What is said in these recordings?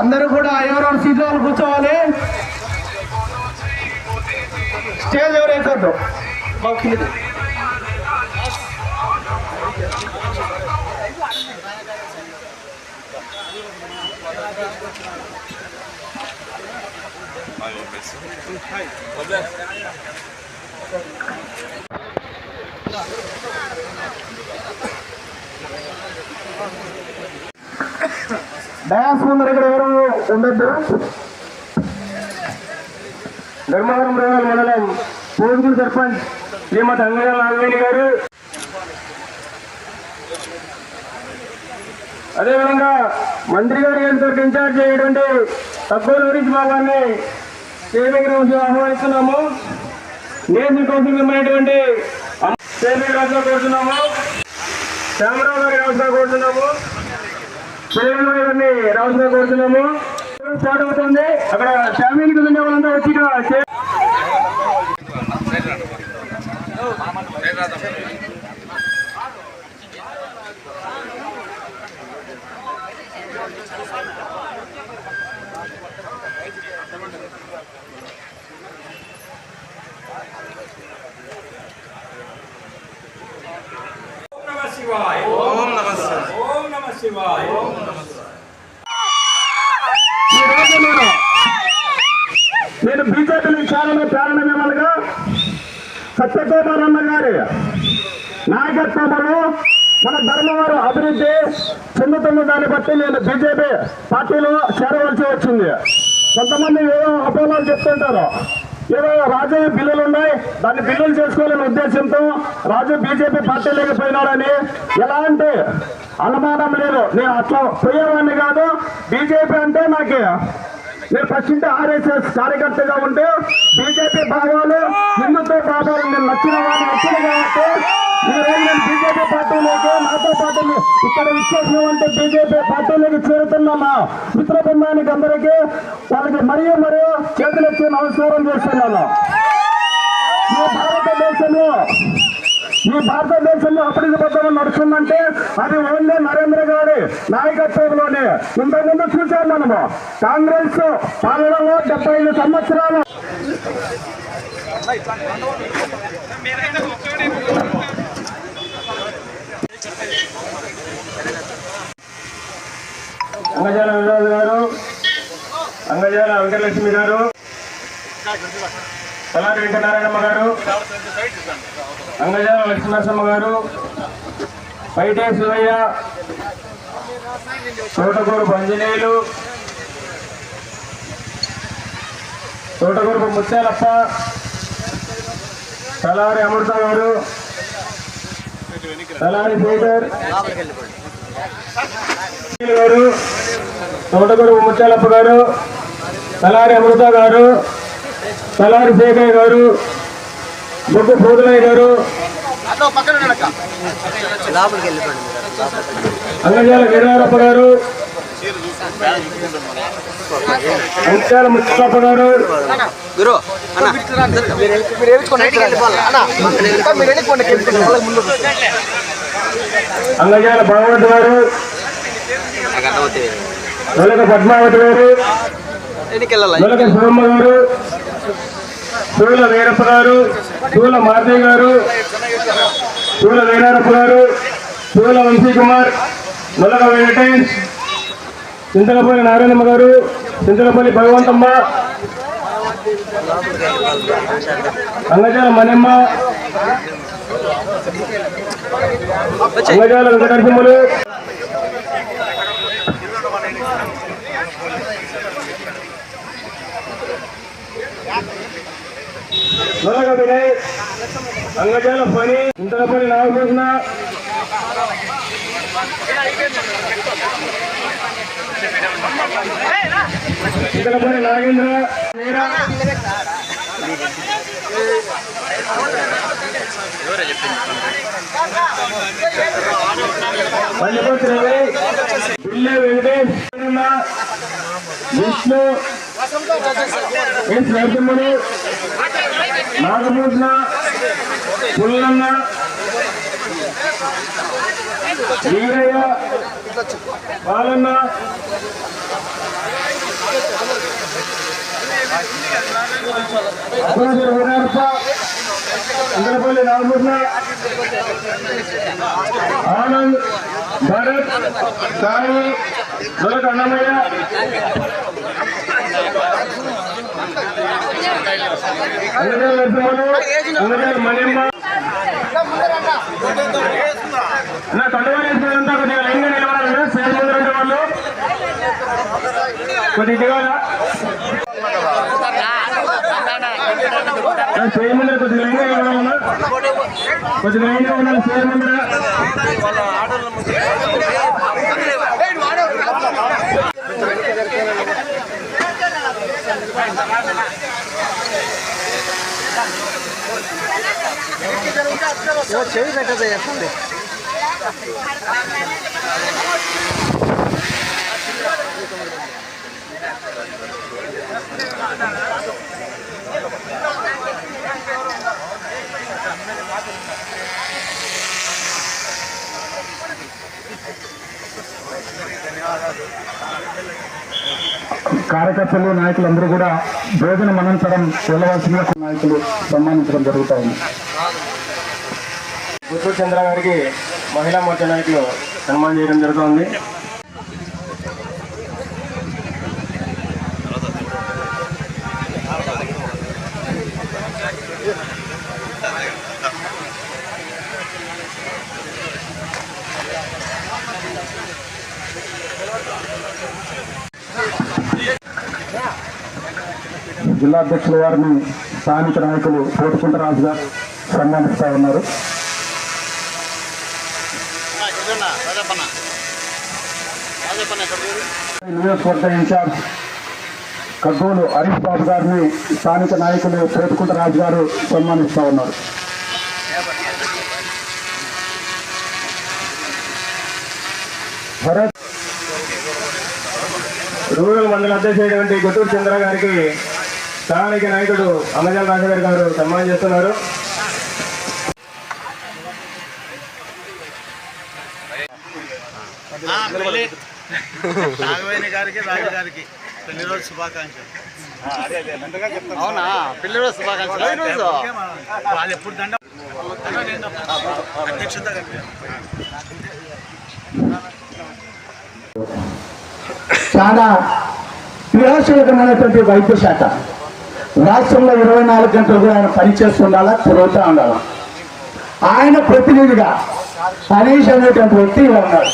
అందరూ కూడా ఎవరెవరు సీట్లో వాళ్ళు కూర్చోవాలి స్టేజ్ ఎవరు ఎక్కద్దు బాగా కిందకి. డయాస్ ముందర ఇక్కడ ఎవరు ఉండొద్దు? ధర్మవరం రూరల్ మండలం పోదుగురు సర్పంచ్ శ్రీమతి అంగజ నాగవేణి గారు. అదేవిధంగా మంత్రి గారి గారితో ఇన్ఛార్జ్ అయ్యేటువంటి తక్కువ గురించి భాగాన్ని స్టేమింగ్ ఆహ్వానిస్తున్నాము. నేను కోసం మెంబర్ అయినటువంటి స్టేమింగ్ రాజుగా కోరుతున్నాము. శ్యామరావు గారి రాజుగా కోరుతున్నాము. పిల్లలు ఇవన్నీ రావాల్సిన కోరుతున్నాము. స్టార్ట్ అవుతుంది. అక్కడ ఫ్యామిలీకి ఉండే వాళ్ళంతా వచ్చి ఇక్కడ చే- నమ శివాయ. ఓం నమ ఓం నమ శివాయ. ఓం నమ నేను నేను బీజేపీని చాలా ప్రారంభం ఏమనగా సత్యకుమార్ అన్న గారి నాయకత్వంలో మన ధర్మవరం అభివృద్ధి చెందుతున్న దాన్ని బట్టి నేను బీజేపీ పార్టీలో చేరవలసి వచ్చింది. కొంతమంది ఏదో అపోహలు చెప్తుంటారు. ఏదో రాజు బిల్లులు ఉన్నాయి. దాన్ని బిల్లులు చేసుకోవాలనే ఉద్దేశంతో రాజు బీజేపీ పార్టీ లేకపోయినాడని ఎలాంటి అనుమానం లేదు. నేను అట్లా పోయేవాడిని కాదు బీజేపీ అంటే నాకు నేను ఫస్ట్ ఆర్ఎస్ఎస్ కార్యకర్తగా ఉంటే బీజేపీ భాగాలు హిందుత్వ భాగాలు నేను నచ్చిన వాడిని నచ్చిన కాబట్టి నేను బీజేపీ పార్టీలోకి నాతో పాటు ఇక్కడ విచ్చేసినటువంటి బీజేపీ పార్టీలోకి చేరుతున్న మా మిత్ర బృందానికి అందరికీ వాళ్ళకి మరియు మరియు చేతులెత్తి నమస్కారం చేస్తున్నాను. ఈ భారతదేశంలో ఈ భారతదేశంలో అభివృద్ధి పథకం నడుస్తుందంటే అది ఓన్లీ నరేంద్ర గారి నాయకత్వంలోనే. ఇంతకుముందు చూశాను మనము. కాంగ్రెస్ పాలనలో డెబ్బై ఐదు సంవత్సరాలు. అంగజాల వినోద్ గారు అంగజాల వెంకటలక్ష్మి గారు తలారి వెంకటనారాయణమ్మ గారు అంగజాల లక్ష్మీనరసమ్మ గారు పైటే శివయ్య తోటకూరు పంజనేయులు తోటకూరు ముత్యాలప్ప తలారి అమృత గారు తలారి పీటర్ గారు తోటగూరు ముత్యాలప్ప గారు తలారి అమృత గారు తలారి శేఖయ్య గారు బొగ్గు పోదులయ్య గారు. అంగజాల వీరారప్ప గారు ముత్యాల ముత్యాలప్ప గారు. గురు అంగజాల భగవంత్ గారు నొలక పద్మావతి గారు. నొలక శివమ్మ గారు. శూల వీరప్ప గారు. శూల మారుతి గారు. శూల వీరారప్ప గారు. శూల వంశీ కుమార్. నొలక వెంకటేష్. చింతలపల్లి నారాయణమ్మ గారు. చింతలపల్లి భగవంతమ్మ. అంగజాల మనమ్మ అంగజాల వెంకటరసింహులు. నొలగ వినయ్. అంగజాల పని. చింతలపల్లి నాగభూషణ. చింతలపల్లి నాగేంద్ర. వీర రవి. పిల్లె వెంకటేష్. విష్ణు. ఎస్ నరసింహుడు నాగభూషణ పుల్లన్న వీరయ్య బాలన్న అబ్బాజీ వీరప్ప ఇంద్రపల్లి నాగభూషణ ఆనంద్ భరత్ సాయి దొరక అన్నమయ్య అంగజాల నరసింహులు అంగజాల మణిమ్మ నా కండవాలు వేసినంతా కొద్దిగా లైన్గా నిలబడాలి సేవ ముందు వాళ్ళు కొద్దిగా దిగాలా ముందర కొద్దిగా లైన్గా నిలబడాలన్నా కొద్దిగా లైన్గా ఉండాలి ముందర 이거 저희가 가서 예쁜데. కార్యకర్తలు నాయకులందరూ కూడా భోజనం అనంతరం వెళ్ళవలసిన నాయకులు సన్మానించడం జరుగుతాయి ఉంది చంద్ర గారికి మహిళా మోర్చా నాయకులు సన్మానం చేయడం జరుగుతుంది. జిల్లా అధ్యక్షుల వారిని స్థానిక నాయకులు కోటుకుంటరాజు గారు సన్మానిస్తా ఉన్నారు. నియోజకవర్గ ఇన్ఛార్జ్ కగ్గోలు హరీష్ బాబు గారిని స్థానిక నాయకులు కోటుకుంటరాజు గారు సన్మానిస్తా ఉన్నారు. భరత్ రూరల్ మండల అధ్యక్షుడైనటువంటి గుంటూరు చంద్ర గారికి స్థానిక నాయకుడు అమ్మజాల రాజగారి గారు సన్మానం చేస్తున్నారు. నాగవేణి గారికి రాజు గారికి పెళ్ళి రోజు శుభాకాంక్షలు. అవునా? పిల్లలు శుభాకాంక్షలు. ఈరోజు వాళ్ళు ఎప్పుడు దండ అధ్యక్షత కనిపించారు. చాలా వైద్య శాఖ. రాష్ట్రంలో ఇరవై నాలుగు గంటలు కూడా ఆయన పనిచేస్తుండాలా తిరుగుతూ ఉండాలా? ఆయన ప్రతినిధిగా హరీష్ అనేటువంటి వ్యక్తి ఇలా ఉన్నాడు.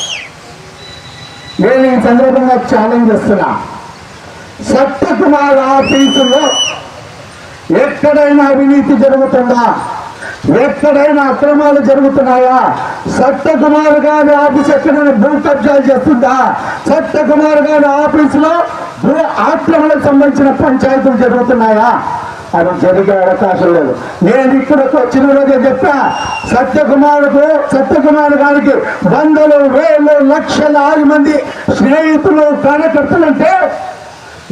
నేను ఈ సందర్భంగా ఛాలెంజ్ చేస్తున్నా. సత్యకుమార్ ఆఫీసులో ఎక్కడైనా అవినీతి జరుగుతుందా? ఎక్కడైనా అక్రమాలు జరుగుతున్నాయా? సత్యకుమార్ గారి ఆఫీస్ ఎక్కడైనా భూ కబ్జాలు చేస్తుందా? సత్యకుమార్ గారి ఆఫీసులో ఆశ్రమాలకు సంబంధించిన పంచాయతీలు జరుగుతున్నాయా? అది జరిగే అవకాశం లేదు. నేను ఇప్పుడు వచ్చిన రోజే చెప్పా? సత్యకుమారుడు సత్యకుమార్ గారికి వందలు వేలు లక్షలాది మంది స్నేహితులు కార్యకర్తలంటే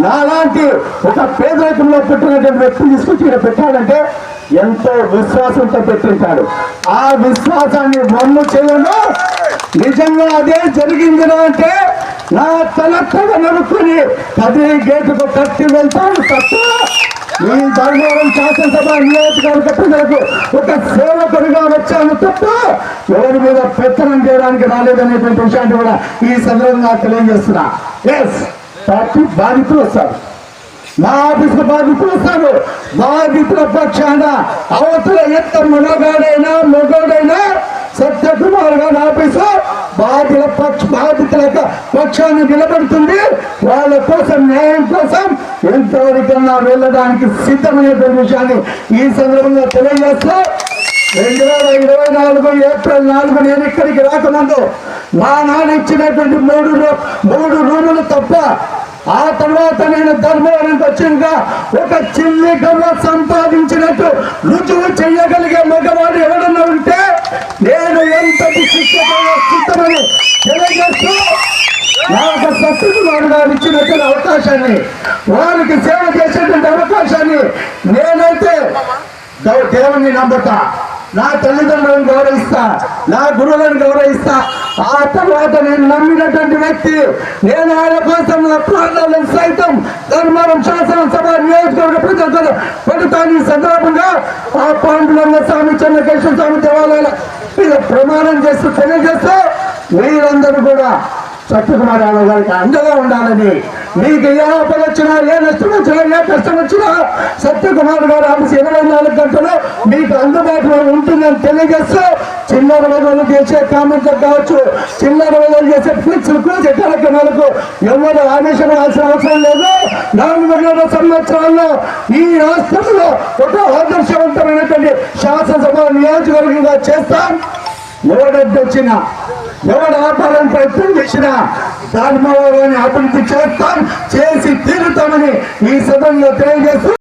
నాలాంటి ఒక పేదరికంలో పెట్టినటువంటి వ్యక్తి తీసుకొచ్చి ఇక్కడ పెట్టాడంటే ఎంతో విశ్వాసంతో పెట్టింటాడు. ఆ విశ్వాసాన్ని మన్ను చేయను. నిజంగా అదే జరిగింది అంటే నా తలక్కగా తల నరుక్కుని పది గేటుకు తట్టి వెళ్తాను తప్ప ఈ ధర్మవరం శాసనసభ నియోజకవర్గ ప్రజలకు ఒక సేవకుడిగా వచ్చాను తప్ప ఎవరి మీద పెత్తనం చేయడానికి రాలేదనేటువంటి విషయాన్ని కూడా ఈ సందర్భంగా తెలియజేస్తున్నా. ఎస్ పార్టీ బాధితులు వస్తారు. నా ఆఫీసు బాధితులు వస్తారు. బాధితుల పక్షాన అవతల ఎంత మనగాడైనా మొగాడైనా సత్యకుమార్ గారి ఆఫీసు బాధితుల పక్ష బాధిత పక్షాన్ని నిలబడుతుంది. వాళ్ళ కోసం న్యాయం కోసం ఎంతవరకన్నా వెళ్ళడానికి సిద్ధమైనటువంటి విషయాన్ని ఈ సందర్భంగా తెలియజేస్తూ రెండు వేల ఇరవై నాలుగు ఏప్రిల్ నాలుగు నేను ఇక్కడికి రాకముందు మా నాన్న ఇచ్చినటువంటి మూడు రూ- మూడు రూములు తప్ప ఆ తర్వాత నేను ధర్మవరంకి వచ్చినాక ఒక చిల్లి గవ్వ సంపాదించినట్టు రుజువు చేయగలిగే మగవాడు ఎవడన్నా ఉంటే నేను ఎంతటి శిక్షణ సిద్ధమని తెలియజేస్తూ నాకు సత్యకుమార్ గారు ఇచ్చినటువంటి అవకాశాన్ని వారికి సేవ చేసేటువంటి అవకాశాన్ని నేనైతే దేవుణ్ణి నమ్ముతా. నా తల్లిదండ్రులను గౌరవిస్తా నా గురువులను గౌరవిస్తా. ఆ తర్వాత నేను నమ్మినటువంటి వ్యక్తి నేను ఆయన కోసం నా ప్రాణాలను సైతం ధర్మవరం శాసనసభ నియోజకవర్గ ప్రజలు పెడతాను. ఈ సందర్భంగా ఆ పాండురంగ స్వామి చెన్నకేశ్వర స్వామి దేవాలయాల మీద ప్రమాణం చేస్తూ తెలియజేస్తూ మీరందరూ కూడా సత్యకుమార్ యాదవ్ గారికి అండగా ఉండాలని మీకు ఏ ఆపద వచ్చినా ఏ నష్టం వచ్చినా ఏ కష్టం వచ్చినా సత్యకుమార్ గారు ఆఫీస్ ఇరవై నాలుగు గంటలు మీకు అందుబాటులో ఉంటుందని తెలియజేస్తూ చిన్న విలువలు చేసే కామెంట్లకు కావచ్చు చిల్లర విలువలు చేసే ఫ్లిక్స్లకు కార్యక్రమాలకు ఎవరు ఆదేశపడాల్సిన అవసరం లేదు. నాలుగున్నర సంవత్సరాల్లో ఈ రాష్ట్రంలో ఒక ఆదర్శవంతమైనటువంటి శాసనసభ నియోజకవర్గంగా చేస్తాం. ఎవడొచ్చినా ఎవరు ఆపాలని ప్రయత్నం చేసినా ధర్మవరాన్ని అభివృద్ధి చేస్తాం చేసి తీరుతామని ఈ సభలో తెలియజేస్తూ